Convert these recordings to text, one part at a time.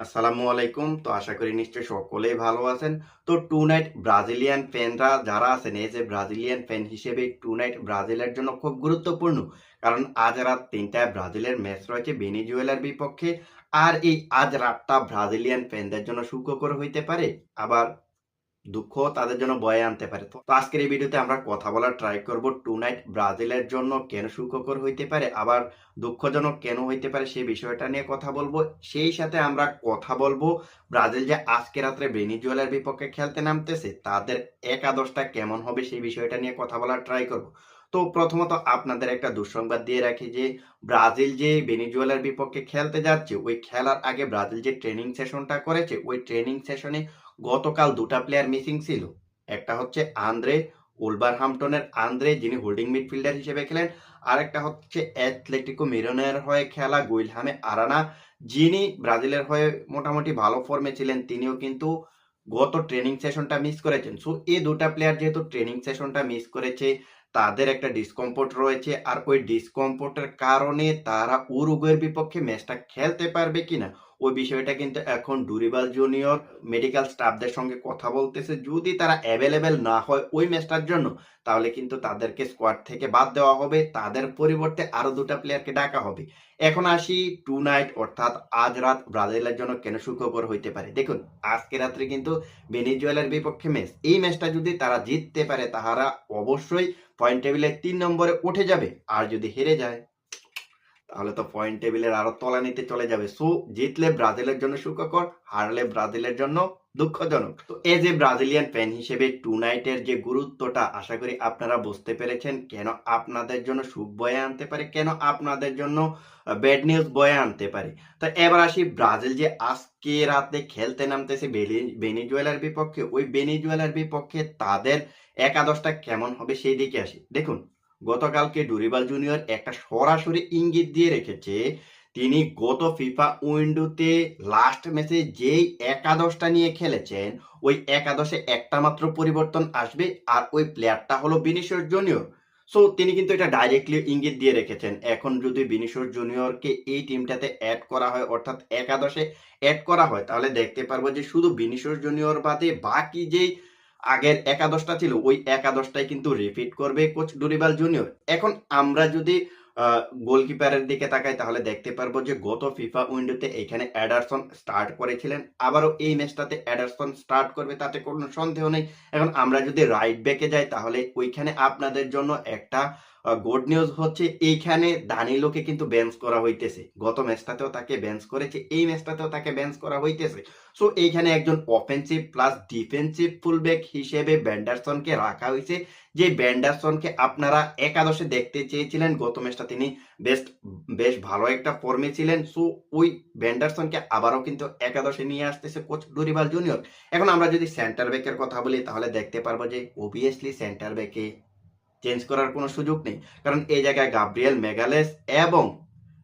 আসসালামু আলাইকুম। তো আশা করি নিশ্চয়ই সকলেই ভালো আছেন। তো টু নাইট ব্রাজিলিয়ান ফ্যানরা যারা আছেন, এই যে ব্রাজিলিয়ান ফ্যান হিসেবে টু নাইট ব্রাজিলের জন্য খুব গুরুত্বপূর্ণ। কারণ আজ রাত তিনটায় ব্রাজিলের ম্যাচ রয়েছে ভেনিজুয়েলার বিপক্ষে। আর এই আজ রাতটা ব্রাজিলিয়ান ফ্যানদের জন্য সুখকর হইতে পারে। আবার দুঃখ তাদের জন্য বয়ে আনতে পারে। তো আজকের এই ভিডিওতে আমরা কথা বলার ট্রাই করব টু নাইট ব্রাজিলের জন্য কেন সুখকর হইতে পারে, আবার দুঃখজনক কেন হইতে পারে সেই বিষয়টা নিয়ে কথা বলব। সেই সাথে আমরা কথা বলব ব্রাজিল যে আজকে রাত্রে ভেনিজুয়েলার বিপক্ষে খেলতে নামতেছে, তাদের একাদশটা কেমন হবে সেই বিষয়টা নিয়ে কথা বলার ট্রাই করব। তো প্রথমত আপনাদের একটা দুঃসংবাদ দিয়ে রাখি যে ব্রাজিল যে ভেনিজুয়েলার বিপক্ষে খেলতে যাচ্ছে, ওই খেলার আগে ব্রাজিল যে ট্রেনিং সেশনটা করেছে, ওই ট্রেনিং সেশনে গতকাল দুটা প্লেয়ার মিসিং ছিল। একটা হচ্ছে আন্দ্রে উলভারহামটনের আন্দ্রে, যিনি হোল্ডিং মিডফিল্ডার হিসেবে খেলেন। আরেকটা হচ্ছে অ্যাথলেটিকো মিরনের হয়ে খেলা গুইলহামে আরানা, যিনি ব্রাজিলের হয়ে মোটামুটি ভালো ফর্মে ছিলেন, তিনিও কিন্তু গত ট্রেনিং সেশনটা মিস করেছেন। সো এই দুটা প্লেয়ার যেহেতু ট্রেনিং সেশনটা মিস করেছে তাদের একটা ডিসকমফোর্ট রয়েছে। আর ওই ডিসকমফোর্টের কারণে তারা উরুগুয়ের বিপক্ষে ম্যাচটা খেলতে পারবে কিনা, ওই বিষয়টা কিন্তু এখন ডুরিবাল জুনিয়র মেডিকেল স্টাফদের সঙ্গে কথা বলতেছে। যদি তারা অ্যাভেলেবেল না হয় ওই ম্যাচটার জন্য, তাহলে কিন্তু তাদেরকে স্কোয়াড থেকে বাদ দেওয়া হবে। তাদের পরিবর্তে আরও দুটা প্লেয়ারকে ডাকা হবে। এখন আসি টু নাইট অর্থাৎ আজ রাত ব্রাজিলের জন্য কেন সুখকর হইতে পারে? দেখুন, আজকে রাত্রে কিন্তু ভেনিজুয়েলার বিপক্ষে ম্যাচ এই ম্যাচটা যদি তারা জিততে পারে, তাহারা অবশ্যই পয়েন্ট টেবিলে তিন নম্বরে উঠে যাবে আর যদি হেরে যায়, তাহলে তো পয়েন্ট টেবিলের আরও তলা নিতে চলে যাবে। সো জিতলে ব্রাজিলের জন্য সুখকর, হারলে ব্রাজিলের জন্য দুঃখজনক। তো এ ব্রাজিলিয়ান ফ্যান হিসেবে টু নাইটের যে গুরুত্বটা, আশা করি আপনারা বুঝতে পেরেছেন, কেন আপনাদের জন্য সুখ বয়ে আনতে পারে, কেন আপনাদের জন্য ব্যাড নিউজ বয়ে আনতে পারে। তো এবার আসি ব্রাজিল যে আজকে রাতে খেলতে নামতেছে বেনিজুয়েলার বিপক্ষে। ওই বেনিজুয়েলার বিপক্ষে তাদের একাদশটা কেমন হবে সেই দিকে আসি। দেখুন, গতকালকে ডুরিবাল জুনিয়র একটা সরাসরি ইঙ্গিত দিয়ে রেখেছে তিনি গত ফিফা উইন্ডোতে লাস্ট ম্যাচে যেই একাদশটা নিয়ে খেলেছেন, ওই একাদশে একটা মাত্র পরিবর্তন আসবে আর ওই প্লেয়ারটা হলো বিনিশর জুনিয়র সো তিনি কিন্তু এটা ডাইরেক্টলি ইঙ্গিত দিয়ে রেখেছেন। এখন যদি বিনিশর জুনিয়রকে এই টিমটাতে অ্যাড করা হয়, অর্থাৎ একাদশে অ্যাড করা হয়, তাহলে দেখতে পারব যে শুধু বিনিশর জুনিয়র বাদে বাকি যেই আগের একাদশটা ছিল, ওই একাদশটাই কিন্তু রিপিট করবে কোচ ডুরিবাল জুনিয়র এখন আমরা যদি গোলকিপারের দিকে তাকাই, তাহলে দেখতে পারব যে গত ফিফা উইন্ডোতে এখানে অ্যাডারসন স্টার্ট করেছিলেন। আবারও এই ম্যাচটাতে অ্যাডারসন স্টার্ট করবে, তাতে কোনো সন্দেহ নেই। এখন আমরা যদি রাইট ব্যাকে যাই, তাহলে ওইখানে আপনাদের জন্য একটা গুড নিউজ হচ্ছে এইখানে দানিলোকে কিন্তু বেঞ্চ করা হইতেছে। গত ম্যাচটাতেও তাকে বেঞ্চ করেছে, এই ম্যাচটাতেও তাকে বেঞ্চ করা হইতেছে। সো এইখানে একজন অফেন্সিভ প্লাস ডিফেন্সিভ ফুলব্যাক হিসেবে ব্যান্ডারসনকে রাখা হয়েছে যে ব্যান্ডারসনকে আপনারা একাদশে দেখতে চেয়েছিলেন। গত ম্যাচটা তিনি বেস্ট বেশ ভালো একটা ফর্মে ছিলেন। সো ওই ব্যান্ডারসনকে আবারও কিন্তু একাদশে নিয়ে আসতেছে কোচ ডুরিবাল জুনিয়র এখন আমরা যদি সেন্টার ব্যাকের কথা বলি, তাহলে দেখতে পারব যে অবভিয়াসলি সেন্টার ব্যাকে চেঞ্জ করার কোনো সুযোগ নেই। কারণ এই জায়গায় গাব্রিয়েল মেগালেস এবং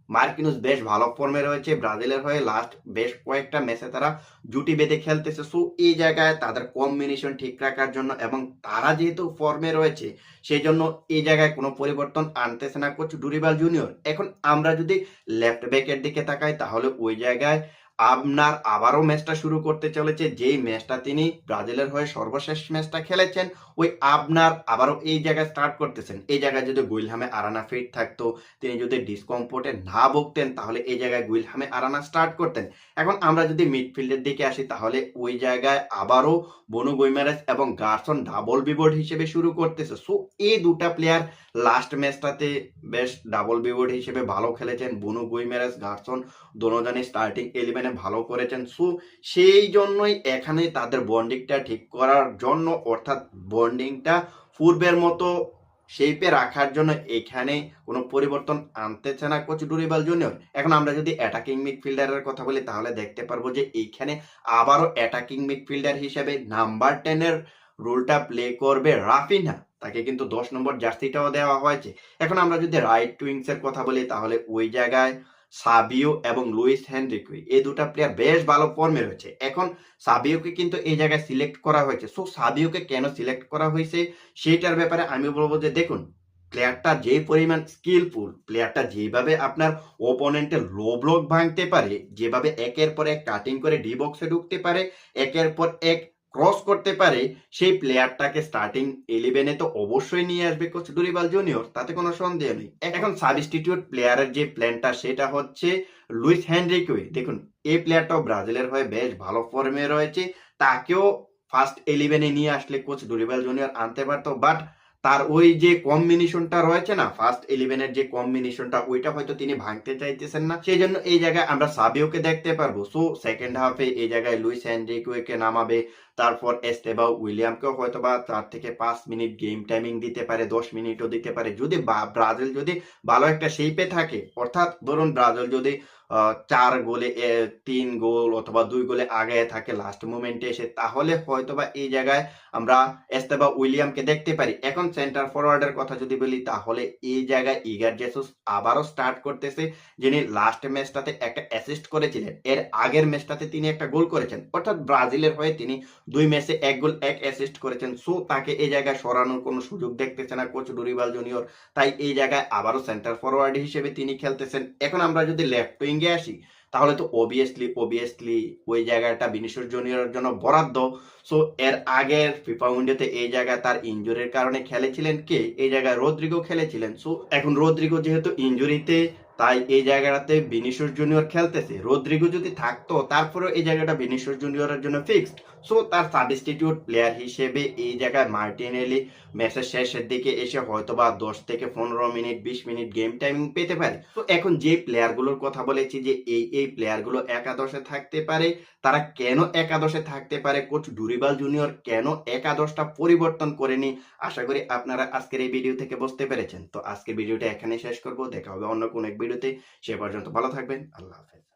মার্কিনুস বেশ ভালো ফর্মে রয়েছে। ব্রাজিলের হয়ে লাস্ট বেশ কয়েকটা ম্যাচে তারা জুটি বেঁধে খেলতেছে। সো এই জায়গায় তাদের কম্বিনেশন ঠিক রাখার জন্য এবং তারা যেহেতু ফর্মে রয়েছে, সেই জন্য এই জায়গায় কোনো পরিবর্তন আনতেছে না কোচ ডুরিবাল জুনিয়র এখন আমরা যদি লেফট ব্যাকের দিকে তাকাই, তাহলে ওই জায়গায় আপনার আবারও ম্যাচটা শুরু করতে চলেছে। যেই ম্যাচটা তিনি ব্রাজিলের হয়ে সর্বশেষ ম্যাচটা খেলেছেন, ওই আপনার আবারও এই জায়গায় স্টার্ট করতেছেন। এই জায়গায় যদি গুইলহামে আরানা ফিট থাকতো, তিনি যদি ডিসকমফোর্টে না ভুগতেন, তাহলে এই জায়গায় গুইলহামে আরানা স্টার্ট করতেন। এখন আমরা যদি মিডফিল্ডের দিকে আসি, তাহলে ওই জায়গায় আবারও বনু গুইমারেস এবং গার্সন ডাবল বিবোর্ড হিসেবে শুরু করতেছে। সো এই দুটা প্লেয়ার লাস্ট ম্যাচটাতে বেশ ডাবল বিবোর্ড হিসেবে ভালো খেলেছেন। বনু গুইমারেস, গার্সন, দোনোজনই স্টার্টিং ইলেভেনে ভালো করেছেন। সো সেই জন্যই এখানে তাদের বন্ডিংটা ঠিক করার জন্য, অর্থাৎ বন্ডিংটা পূর্বের মতো শেপে রাখার জন্য এখানে কোনো পরিবর্তন আনতেছে না কোচ ডুরিবাল জুনিয়র এখন আমরা যদি অ্যাটাকিং মিডফিল্ডারের কথা বলি, তাহলে দেখতে পারব যে এইখানে আবারও অ্যাটাকিং মিডফিল্ডার হিসেবে নাম্বার টেনের রোলটা প্লে করবে রাফিনা। তাকে কিন্তু দশ নম্বর জার্সিটাও দেওয়া হয়েছে। এখন আমরা যদি রাইট উইংস এর কথা বলি, তাহলে ওই জায়গায় সাবিও এবং লুইস হেনরিকুই। এই দুটা প্লেয়ার বেশ ভালো ফর্মে রয়েছে। এখন সাবিওকে কিন্তু এই জায়গায় সিলেক্ট করা হয়েছে। সো সাবিওকে কেন সিলেক্ট করা হয়েছে সেইটার ব্যাপারে আমি বলব যে, দেখুন প্লেয়ারটা যে পরিমাণ স্কিলফুল প্লেয়ারটা যেভাবে আপনার ওপোনেন্টের লো ব্লক ভাঙতে পারে, যেভাবে একের পর এক কাটিং করে ডি বক্সে ঢুকতে পারে, একের পর এক ক্রস করতে পারে, সেই প্লেয়ারটাকে স্টার্টিং ইলেভেনে তো অবশ্যই নিয়ে আসবে কোচ দুরিবাল জুনিয়র তাতে কোনো সন্দেহ নেই। এখন সাবস্টিটিউট প্লেয়ারের যে প্ল্যানটা সেটা হচ্ছে লুইস হেনরিকুই দেখুন, এই প্লেয়ারটাও ব্রাজিলের হয়ে বেশ ভালো ফর্মে রয়েছে, তাকেও ফার্স্ট ইলেভেনে নিয়ে আসলে কোচ দুরিবাল জুনিয়র আনতে পারতো বাট তার ওই যে কম্বিনেশনটা রয়েছে না ফার্স্ট ইলেভেনের যে কম্বিনেশনটা ওইটা হয়তো তিনি ভাঙতে চাইতেছেন না। সেই জন্য এই জায়গায় আমরা সাবিওকে দেখতে পারব। সো সেকেন্ড হাফে এই জায়গায় লুইস হ্যান্ড্রিকুয়েকে নামাবে, তারপর এস্তেবা উইলিয়ামকেও হয়তো বা চার থেকে পাঁচ মিনিট গেম টাইমিং দিতে পারে, দশ মিনিটও দিতে পারে। যদি ব্রাজিল যদি ভালো একটা শেপে থাকে, অর্থাৎ ধরুন ব্রাজিল যদি চার গোলে তিন গোল অথবা দুই গোলে আগে থাকে লাস্ট মোমেন্টে এসে। তাহলে হয়তোবা এই জায়গায় আমরা এস্তেবা উইলিয়ামকে দেখতে পারি। এখন সেন্টার ফরওয়ার্ডের কথা যদি বলি, তাহলে এই জায়গায় ইগার জেসুস আবারও স্টার্ট করতেছে, যিনি লাস্ট ম্যাচটাতে একটা অ্যাসিস্ট করেছিলেন। এর আগের ম্যাচটাতে তিনি একটা গোল করেছেন। অর্থাৎ ব্রাজিলের হয়ে তিনি দুই ম্যাচে এক গোল, এক অ্যাসিস্ট করেছেন। সো তাকে এই জায়গায় সরানোর কোনো সুযোগ দেখতেছে না কোচ ডুরিবাল জুনিয়র তাই এই জায়গায় আবারও সেন্টার ফরওয়ার্ড হিসেবে তিনি খেলতেছেন। এখন আমরা যদি লেফট উইঙ্গে আসি, তাহলে তো অবভিয়াসলি অবভিয়াসলি ওই জায়গাটা বিনিশর জুনিয়রের জন্য বরাদ্দ। সো এর আগের ফিফা উইন্ডোতে এই জায়গায় তার ইঞ্জুরির কারণে খেলেছিলেন কে? এই জায়গায় রোদ্রিগো খেলেছিলেন। সো এখন রোদ্রিগো যেহেতু ইঞ্জুরিতে তাই এই জায়গাটাতে বিনিশ্বর জুনিয়র খেলতেছে। রোদ্রিগো যদি থাকতো, তারপরেও এই জায়গাটা বিনিশ্বর জুনিয়রের জন্য ফিক্সড সো তার সাবস্টিটিউট প্লেয়ার হিসেবে এই জায়গায় মার্টিনেলি ম্যাচের শেষের দিকে এসে হয়তোবা দশ থেকে পনেরো মিনিট, বিশ মিনিট গেম টাইমিং পেতে পারে। তো এখন যে প্লেয়ারগুলোর কথা বলেছি যে এই এই প্লেয়ারগুলো একাদশে থাকতে পারে, তারা কেন একাদশে থাকতে পারে? কোচ ডুরিবাল জুনিয়র কেন একাদশটা পরিবর্তন করেনি? আশা করি আপনারা আজকের এই ভিডিও থেকে বুঝতে পেরেছেন। তো আজকের ভিডিওটা এখানে শেষ করব। দেখা হবে অন্য কোনো এক ভিডিওতে সে পর্যন্ত ভালো থাকবেন। আল্লাহ হাফেজ।